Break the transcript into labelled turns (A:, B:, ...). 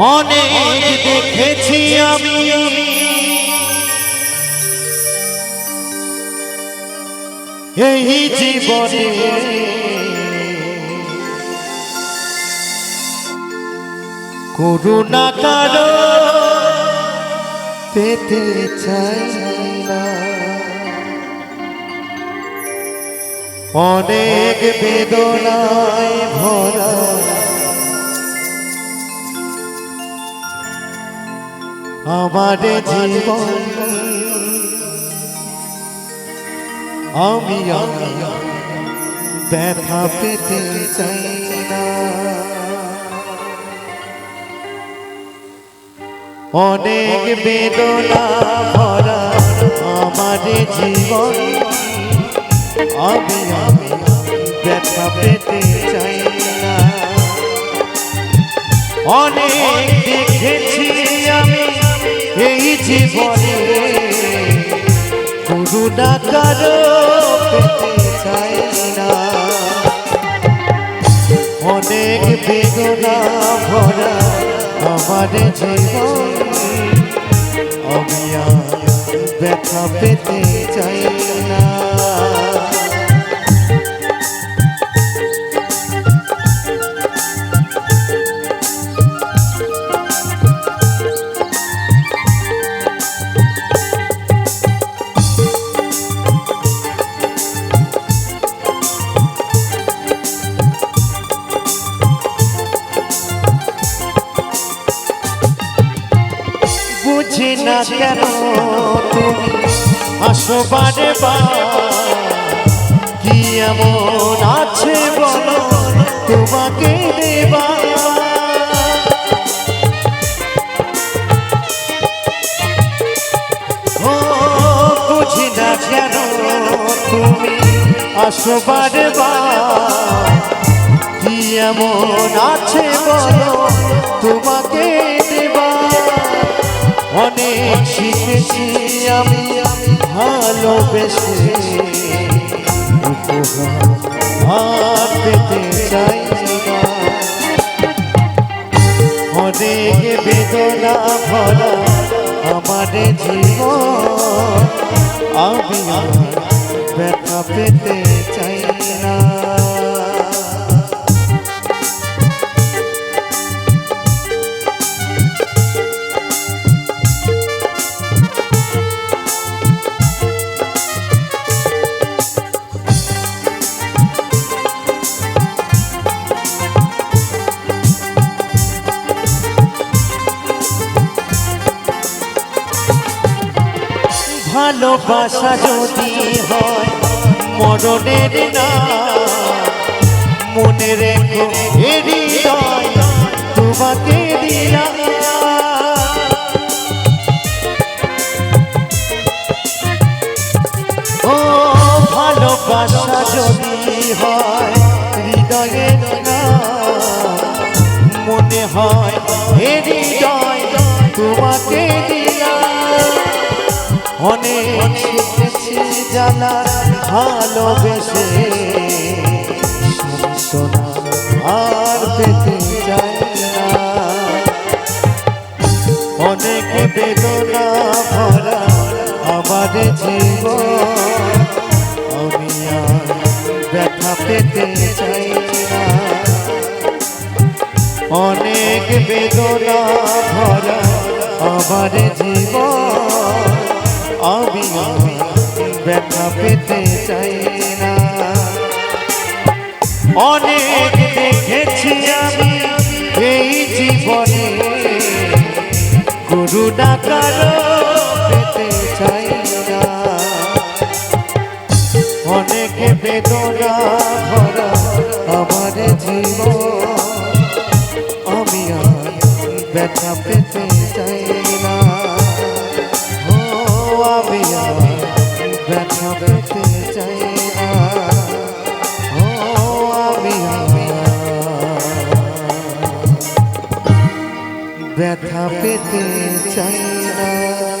A: অনেক দেখেছি আমি। এই জীবনে করুণা কারও পেতে চাই না। অনেক বেদনায় ভরা আমার জীবন। আমি ব্যথা পেতে চাই অনেক বেদনা ভরা আমার জীবন। আমি আমি ব্যথা পেতে চাই না। অনেক দেখেছি আমি এই জীবনে করুণা কারও পেতে চাই না। অনেক বেদনা ভরা আমার জীবন আমি ব্যথা পেতে বুঝি না কেন তুমি আসো বারে কি এমন আছে বলো, তোমাকে দেবা। বুঝি না কেন তুমি আসো বারে কি এমন আছে বলো, তোমাকে শিখেছি আমি ভালোবেসে। উপহার পেতে চাই অনেক বেদনা ভরা আমার জীবন। আমি আর ব্যথা পেতে চাই না। ভালোবাসা যদি হয়, মরণের না, মনে রেখো তোমাকে দিলাম। ও ভালোবাসা যদি হয়, হৃদয়ের না, মনে হয় ভালোবেসে সান্ত্বনা আর পেতে না। অনেক বেদনা ভরা আমার জীবন, আমি ব্যথা পেতে চাই অনেক বেদনা ভরা আমার জীবন, আমি আর ব্যথা পেতে চাই না। অনেক দেখেছি আমি এই জীবনে। গুরু ডাকার পেতে চাই না। অনেক বেদনা ভরা ব্যথা পেতে চাই না।